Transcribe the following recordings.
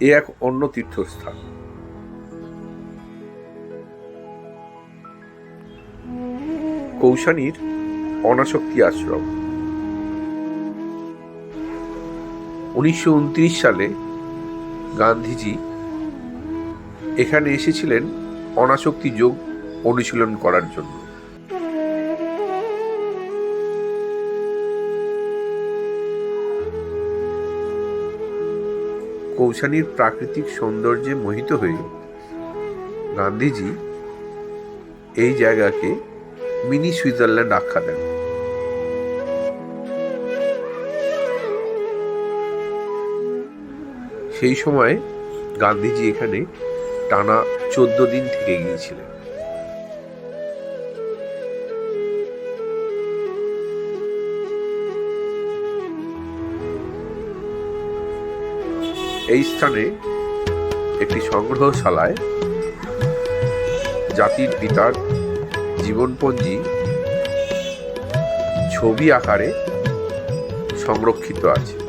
এ এক অন্য তীর্থস্থান। কৌশানীর অনাসক্তি আশ্রম। উনিশশো উনত্রিশ সালে গান্ধীজি এখানে এসেছিলেন অনাসক্তি যোগ অনুশীলন করার জন্য। কৌশানীর প্রাকৃতিক সৌন্দর্যে মোহিত হয়ে গান্ধীজি এই জায়গাকে মিনি সুইজারল্যান্ড আখ্যা দেন। সেই সময় গান্ধীজি এখানে টানা চোদ্দ দিন থেকে গিয়েছিলেন। এই স্থানে একটি সংগ্রহশালায় জাতির পিতার জীবনপঞ্জি ছবি আকারে সংরক্ষিত আছে।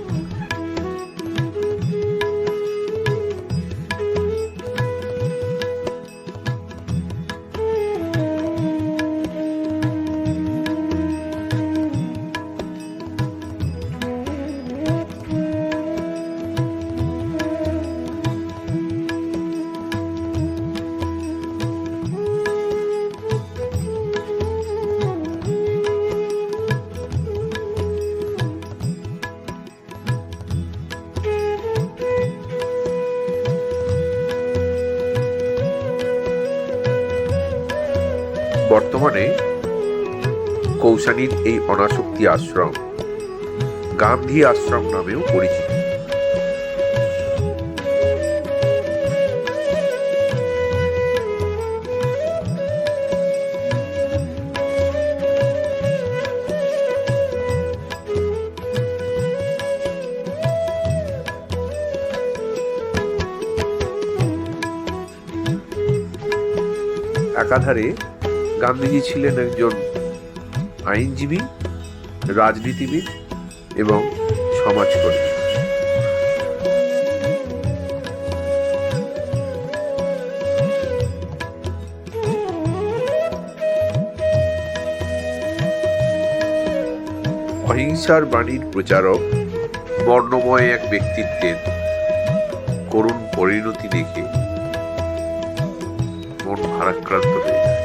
বর্তমানে কৌশানীর এই অনাসক্তি আশ্রম গান্ধী আশ্রম নামেও পরিচিত। একাধারে গান্ধীজি ছিলেন একজন আইনজীবী, রাজনীতিবিদ এবং সমাজকর্মী। অহিংসার বাণীর প্রচারক বর্ণময় এক ব্যক্তিত্বের করুণ পরিণতি দেখে মন ভারাক্রান্ত হয়ে যায়।